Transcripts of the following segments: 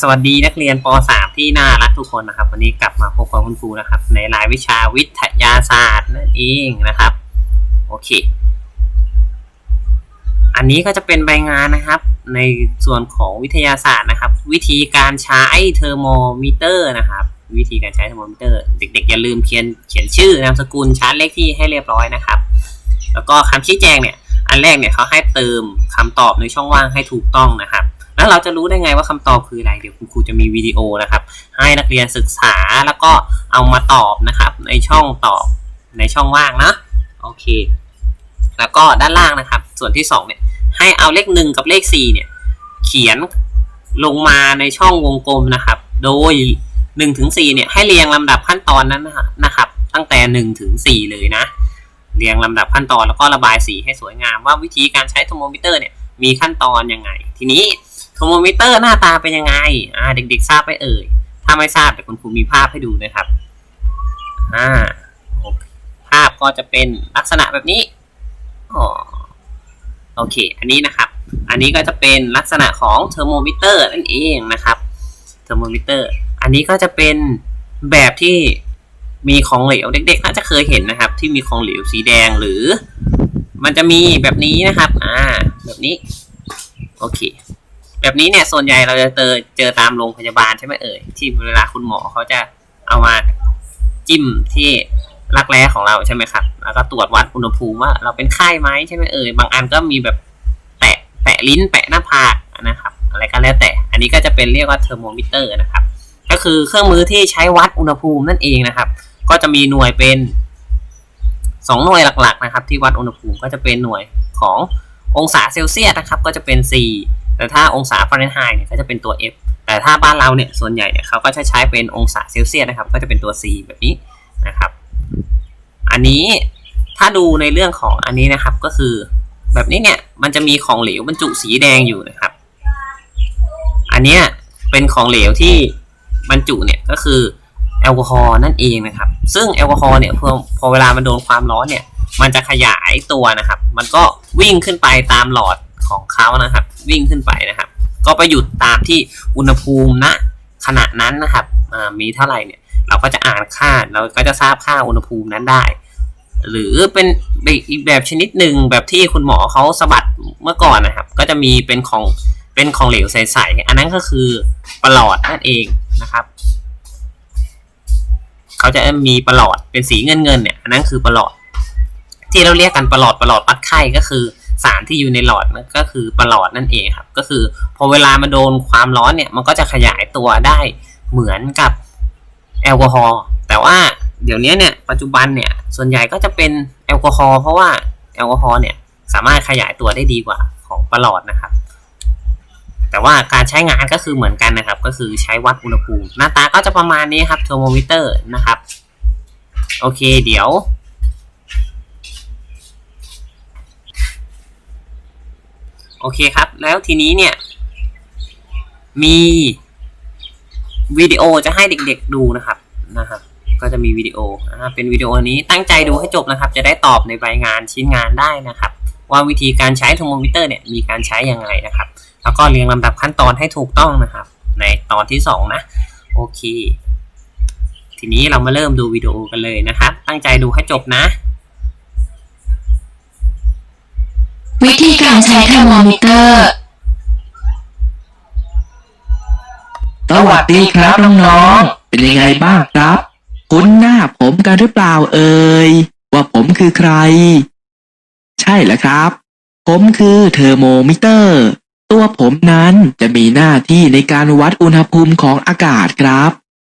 สวัสดีนักเรียนป .3 ที่น่ารักทุกคนนะครับ วันนี้กลับมาพบกับคุณครูนะครับ ในรายวิชาวิทยาศาสตร์นั่นเองนะครับ โอเค อันนี้ก็จะเป็นใบงานนะครับ ในส่วนของวิทยาศาสตร์นะครับ วิธีการใช้เทอร์โมมิเตอร์นะครับ วิธีการใช้เทอร์โมมิเตอร์ เด็กๆอย่าลืมเขียนเขียนชื่อนามสกุลชาร์จเลขที่ให้เรียบร้อยนะครับ แล้วก็คำชี้แจงเนี่ย อันแรกเนี่ยเขาให้เติมคำตอบในช่องว่างให้ถูกต้องนะครับ แล้วเราจะรู้ได้ไงว่าคำตอบคืออะไรเดี๋ยวคุณครูจะมีวิดีโอนะครับ ให้นักเรียนศึกษาแล้วก็เอามาตอบนะครับ ในช่องตอบในช่องว่างนะโอเค แล้วก็ด้านล่างนะครับ ส่วนที่สองเนี่ยให้เอาเลขหนึ่งกับเลขสี่เนี่ยเขียนลงมาในช่องวงกลมนะครับ โดยหนึ่งถึงสี่เนี่ยให้เรียงลำดับขั้นตอนนั้นนะครับ ตั้งแต่หนึ่งถึงสี่เลยนะ เรียงลำดับขั้นตอนแล้วก็ระบายสีให้สวยงามว่าวิธีการใช้โทรโมมิเตอร์เนี่ยมีขั้นตอนยังไง ทีนี้ โทรโมมิเตอร์หน้าตาเป็นยังไง อ่า เด็กๆทราบไหมเอ่ย ถ้าไม่ทราบเดี๋ยวคุณครูมีภาพให้ดูนะครับ อ่า ภาพก็จะเป็นลักษณะแบบนี้ อ๋อ โอเค อันนี้นะครับ อันนี้ก็จะเป็นลักษณะของเทอร์โมมิเตอร์นั่นเองนะครับ เทอร์โมมิเตอร์ อันนี้ก็จะเป็นแบบที่มีของเหลวเด็กๆน่าจะเคยเห็นนะครับ ที่มีของเหลวสีแดงหรือ มันจะมีแบบนี้นะครับ อ่า แบบนี้ โอเค แบบนี้เนี่ยส่วนใหญ่เราจะเจอเจอตามโรงพยาบาลใช่ไหมเอ่ยที่เวลาคุณหมอเขาจะเอามาจิ้มที่รักแร้ของเราใช่ไหมครับ แล้วก็ตรวจวัดอุณหภูมิว่าเราเป็นไข้ไหมใช่ไหมเอ่ยบางอันก็มีแบบแปะแปะลิ้นแปะหน้าผากนะครับ อะไรก็แล้วแต่ อันนี้ก็จะเป็นเรียกว่าเทอร์โมมิเตอร์นะครับ ก็คือเครื่องมือที่ใช้วัดอุณหภูมินั่นเองนะครับ ก็จะมีหน่วยเป็นสองหน่วยหลักๆนะครับ ที่วัดอุณหภูมิก็จะเป็นหน่วยขององศาเซลเซียสนะครับ ก็จะเป็น4 แต่ถ้าองศาฟาเรนไฮต์เนี่ยก็จะเป็นตัว F แต่ถ้าบ้านเราเนี่ยส่วนใหญ่เนี่ยเขาก็จะใช้เป็นองศาเซลเซียสนะครับ ก็จะเป็นตัว C แบบนี้นะครับ อันนี้ถ้าดูในเรื่องของอันนี้นะครับก็คือแบบนี้เนี่ยมันจะมีของเหลวบรรจุสีแดงอยู่นะครับ อันเนี้ยเป็นของเหลวที่บรรจุเนี่ยก็คือแอลกอฮอล์นั่นเองนะครับ ซึ่งแอลกอฮอล์เนี่ยพอพอเวลามันโดนความร้อนเนี่ย มันจะขยายตัวนะครับ มันก็วิ่งขึ้นไปตามหลอด ของเขานะครับ วิ่งขึ้นไปนะครับ ก็ไปหยุดตามที่อุณหภูมิณขณะนั้นนะครับมีเท่าไหร่เนี่ยเราก็จะอ่านค่าเราก็จะทราบค่าอุณหภูมินั้นได้ หรือเป็นอีกแบบชนิดหนึ่งแบบที่คุณหมอเขาสะบัดเมื่อก่อนนะครับ ก็จะมีเป็นของเป็นของเหลวใสๆอันนั้นก็คือประหลอดนั่นเองนะครับเขาจะมีประหลอดเป็นสีเงินเงินๆเนี่ยอันนั้นคือประหลอด ที่เราเรียกกันประหลอดประหลอดวัดไข้ก็คือ สารที่อยู่ในหลอดนั่นก็คือประหลอดนั่นเองครับ ก็คือพอเวลามาโดนความร้อนเนี่ยมันก็จะขยายตัวได้เหมือนกับแอลกอฮอล์แต่ว่าเดี๋ยวนี้เนี่ยปัจจุบันเนี่ยส่วนใหญ่ก็จะเป็นแอลกอฮอล์เพราะว่าแอลกอฮอล์เนี่ยสามารถขยายตัวได้ดีกว่าของประหลอดนะครับ แต่ว่าการใช้งานก็คือเหมือนกันนะครับ ก็คือใช้วัดอุณหภูมิ หน้าตาก็จะประมาณนี้ครับเทอร์โมมิเตอร์นะครับ โอเค เดี๋ยว โอเคครับ แล้วทีนี้เนี่ย มีวิดีโอจะให้เด็กๆดูนะครับนะครับ ก็จะมีวิดีโออ่าเป็นวิดีโอนี้ตั้งใจดูให้จบนะครับ จะได้ตอบในใบงานชิ้นงานได้นะครับ ว่าวิธีการใช้เทอร์โมมิเตอร์เนี่ยมีการใช้ยังไงนะครับ แล้วก็เรียงลำดับขั้นตอนให้ถูกต้องนะครับ ในตอนที่สองนะโอเค ทีนี้เรามาเริ่มดูวิดีโอกันเลยนะครับ ตั้งใจดูให้จบนะ วิธีการใช้เทอร์โมมิเตอร์ สวัสดีครับน้องๆ เป็นยังไงบ้างครับ คุ้นหน้าผมกันหรือเปล่าเอ่ย ว่าผมคือใคร ใช่แล้วครับ ผมคือเทอร์โมมิเตอร์ ตัวผมนั้นจะมีหน้าที่ในการวัดอุณหภูมิของอากาศครับ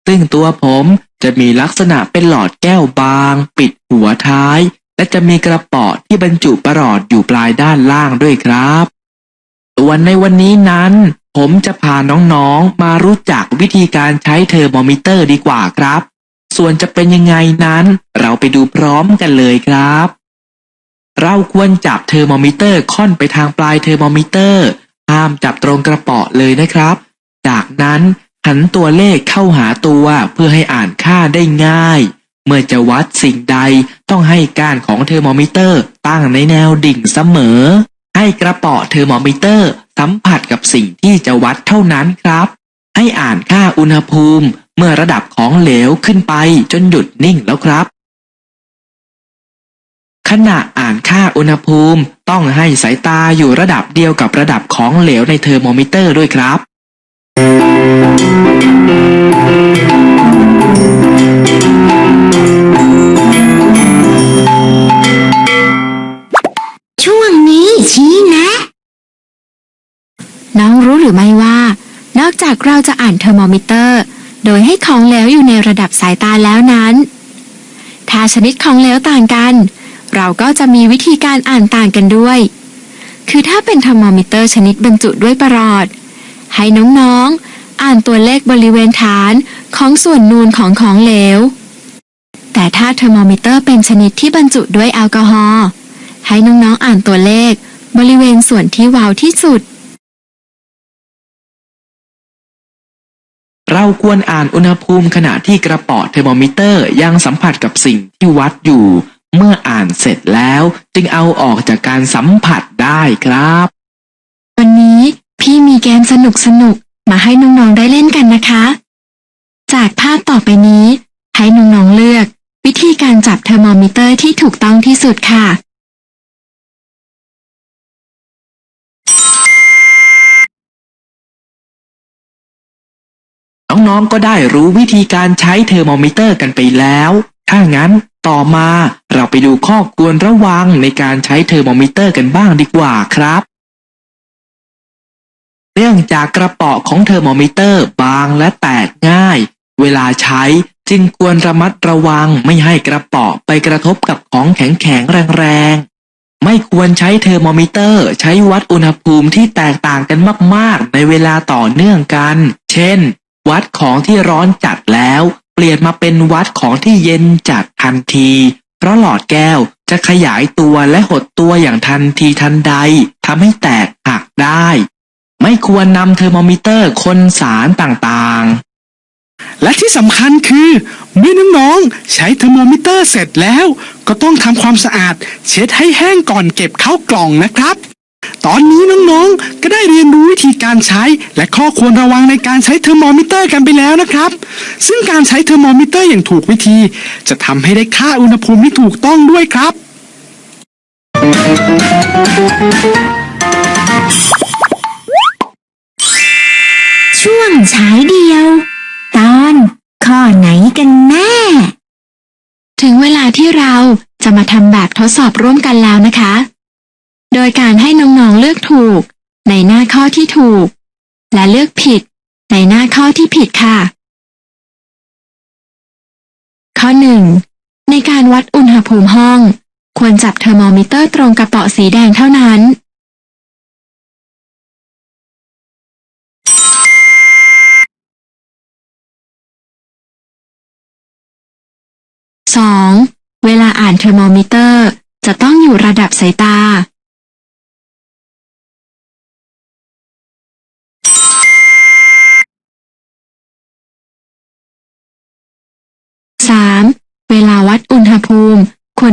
ซึ่งตัวผมจะมีลักษณะเป็นหลอดแก้วบาง ปิดหัวท้าย และจะมีกระป๋อที่บรรจุประหลอดอยู่ปลายด้านล่างด้วยครับส่วนในวันนี้นั้น ผมจะพาน้องๆมารู้จักวิธีการใช้เทอร์โมมิเตอร์ดีกว่าครับ ส่วนจะเป็นยังไงนั้น เราไปดูพร้อมกันเลยครับ เราควรจับเทอร์โมมิเตอร์ค่อนไปทางปลายเทอร์โมมิเตอร์ห้ามจับตรงกระป๋อเลยนะครับ จากนั้นหันตัวเลขเข้าหาตัวเพื่อให้อ่านค่าได้ง่าย เมื่อจะวัดสิ่งใดต้องให้ก้านของเทอร์โมมิเตอร์ตั้งในแนวดิ่งเสมอ ให้กระเป๋อเทอร์โมมิเตอร์สัมผัสกับสิ่งที่จะวัดเท่านั้นครับ ให้อ่านค่าอุณหภูมิเมื่อระดับของเหลวขึ้นไปจนหยุดนิ่งแล้วครับ ขณะอ่านค่าอุณหภูมิต้องให้สายตาอยู่ระดับเดียวกับระดับของเหลวในเทอร์โมมิเตอร์ด้วยครับ อ่านเทอร์โมมิเตอร์ โดยให้ของเหลวอยู่ในระดับสายตาแล้วนั้น ถ้าชนิดของเหลวต่างกัน เราก็จะมีวิธีการอ่านต่างกันด้วย คือถ้าเป็นเทอร์โมมิเตอร์ชนิดบรรจุด้วยประหลอด ให้น้องๆ อ่านตัวเลขบริเวณฐานของส่วนนูนของของเหลว แต่ถ้าเทอร์โมมิเตอร์เป็นชนิดที่บรรจุด้วยแอลกอฮอล์ ให้น้องๆ อ่านตัวเลขบริเวณส่วนที่วาวที่สุด เราควรอ่านอุณหภูมิขณะที่กระป๋อเทอร์โมมิเตอร์ยังสัมผัสกับสิ่งที่วัดอยู่ เมื่ออ่านเสร็จแล้วจึงเอาออกจากการสัมผัสได้ครับ วันนี้พี่มีเกมสนุกสนุกๆมาให้น้องๆได้เล่นกันนะคะ จากภาพต่อไปนี้ ให้น้องๆเลือก วิธีการจับเทอร์โมมิเตอร์ที่ถูกต้องที่สุดค่ะ น้องๆก็ได้รู้วิธีการใช้เทอร์โมมิเตอร์กันไปแล้ว ถ้างั้นต่อมาเราไปดูข้อควรระวังในการใช้เทอร์โมมิเตอร์กันบ้างดีกว่าครับ เนื่องจากกระป๋อของเทอร์โมมิเตอร์บางและแตกง่าย เวลาใช้จึงควรระมัดระวังไม่ให้กระป๋อไปกระทบกับของแข็งๆแรงๆ ไม่ควรใช้เทอร์โมมิเตอร์ ใช้วัดอุณหภูมิที่แตกต่างกันมากๆ ในเวลาต่อเนื่องกัน เช่น วัดของที่ร้อนจัดแล้ว เปลี่ยนมาเป็นวัดของที่เย็นจัดทันที เพราะหลอดแก้วจะขยายตัวและหดตัวอย่างทันทีทันใดทำให้แตกหักได้ ไม่ควรนำเทอร์โมมิเตอร์คนสารต่างๆ และที่สำคัญคือ เมื่อน้องๆใช้เทอร์โมมิเตอร์เสร็จแล้ว ก็ต้องทำความสะอาด เช็ดให้แห้งก่อนเก็บเข้ากล่องนะครับ ตอนนี้น้องๆ ก็ได้เรียนรู้วิธีการใช้ และข้อควรระวังในการใช้เทอร์โมมิเตอร์กันไปแล้วนะครับ ซึ่งการใช้เทอร์โมมิเตอร์อย่างถูกวิธี จะทำให้ได้ค่าอุณหภูมิที่ถูกต้องด้วยครับ ช่วงฉายเดียว ตอนข้อไหนกันแน่ ถึงเวลาที่เราจะมาทำแบบทดสอบร่วมกันแล้วนะคะ โดยการให้น้องๆเลือกถูก ในหน้าข้อที่ถูก และเลือกผิด ในหน้าข้อที่ผิดค่ะ ข้อ 1. ในการวัดอุณหภูมิห้อง ควรจับเทอร์โมมิเตอร์ตรงกระเป๋อสีแดงเท่านั้น 2. เวลาอ่านเทอร์โมมิเตอร์ จะต้องอยู่ระดับสายตา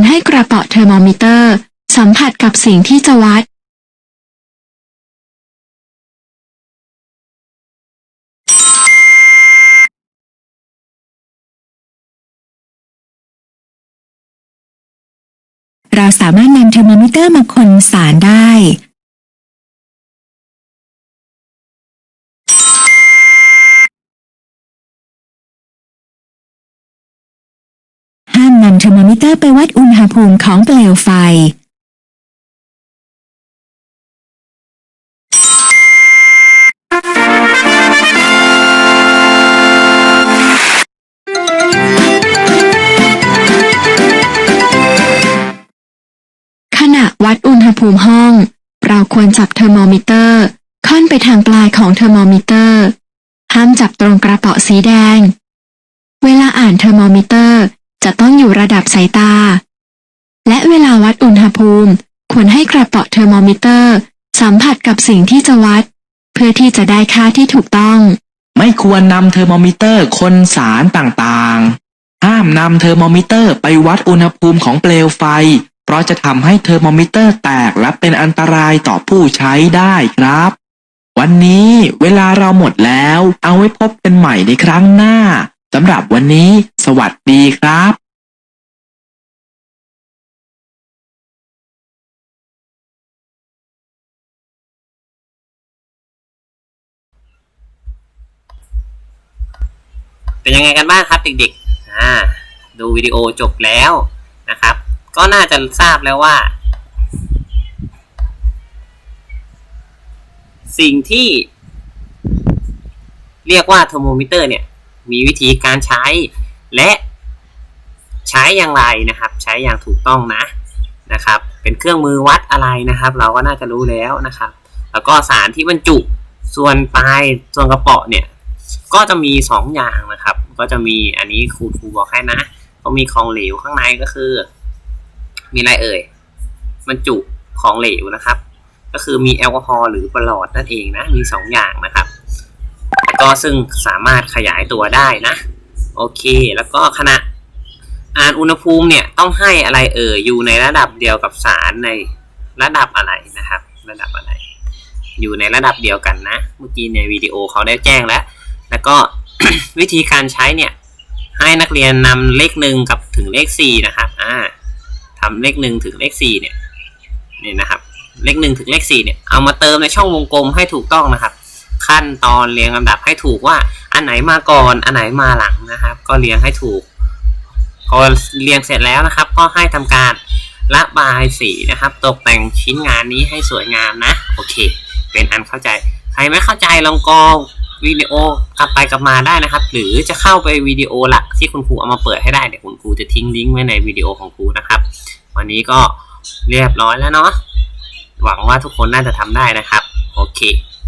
ให้กระเป๋อเทอร์โมมิเตอร์ สัมผัสกับสิ่งที่จะวัดเราสามารถนำเทอร์โมมิเตอร์มาคนสารได้ นำเทอร์โมมิเตอร์ไปวัดอุณหภูมิของเปลวไฟ ขณะวัดอุณหภูมิห้อง เราควรจับเทอร์โมมิเตอร์ ค่อนไปทางปลายของเทอร์โมมิเตอร์ ห้ามจับตรงกระเป๋อสีแดง เวลาอ่านเทอร์โมมิเตอร์ จะต้องอยู่ระดับสายตา และเวลาวัดอุณหภูมิ ควรให้กระเป๋อเทอร์โมมิเตอร์ สัมผัสกับสิ่งที่จะวัด เพื่อที่จะได้ค่าที่ถูกต้อง ไม่ควรนำเทอร์โมมิเตอร์คนสารต่างๆ ห้ามนำเทอร์โมมิเตอร์ไปวัดอุณหภูมิของเปลวไฟ เพราะจะทำให้เทอร์โมมิเตอร์แตกและเป็นอันตรายต่อผู้ใช้ได้ครับ วันนี้เวลาเราหมดแล้ว เอาไว้พบกันใหม่ในครั้งหน้า สำหรับวันนี้ สวัสดีครับเป็นยังไงกันบ้างครับเด็กๆอ่าดูวิดีโอจบแล้วนะครับ ก็น่าจะทราบแล้วว่า สิ่งที่เรียกว่าเทอร์โมมิเตอร์เนี่ย มีวิธีการใช้ และใช้อย่างไรนะครับ ใช้อย่างถูกต้องนะนะครับ เป็นเครื่องมือวัดอะไรนะครับ เราก็น่าจะรู้แล้วนะครับ แล้วก็สารที่บรรจุส่วนปลายส่วนกระเป๋อเนี่ยก็จะมีสองอย่างนะครับ ก็จะมีอันนี้ครูครูบอกให้นะ ก็มีของเหลวข้างในก็คือ มีอะไรเอ่ยบรรจุของเหลวนะครับ ก็คือมีแอลกอฮอล์หรือประหลอดนั่นเองนะมีสองอย่างนะครับ ก็ซึ่งสามารถขยายตัวได้นะโอเค แล้วก็ขณะอ่านอุณหภูมิเนี่ยต้องให้อะไรเอ่ยอยู่ในระดับเดียวกับสารในระดับอะไรนะครับ ระดับอะไร อยู่ในระดับเดียวกันนะ เมื่อกี้ในวิดีโอเขาได้แจ้งแล้ว แล้วก็วิธีการใช้เนี่ย ให้นักเรียนนำเลขหนึ่งกับถึงเลขสี่นะครับอ่าทำเลขหนึ่งถึงเลขสี่เนี่ยนี่นะครับ เลขหนึ่งถึงเลขสี่เนี่ยเอามาเติมในช่องวงกลมให้ถูกต้องนะครับ ขั้นตอนเรียงลำดับให้ถูกว่า อันไหนมาก่อนอันไหนมาหลังนะครับ ก็เรียงให้ถูกพอเรียงเสร็จแล้วนะครับ ก็ให้ทำการระบายสีนะครับ ตกแต่งชิ้นงานนี้ให้สวยงามนะโอเค เป็นอันเข้าใจใครไม่เข้าใจลองกองวิดีโอกลับไปกลับมาได้นะครับ หรือจะเข้าไปวิดีโอหลักที่คุณครูเอามาเปิดให้ได้เดี๋ยวคุณครูจะทิ้งลิงก์ไว้ในวิดีโอของครูนะครับ วันนี้ก็เรียบร้อยแล้วเนาะหวังว่าทุกคนน่าจะทำได้นะครับ โอเค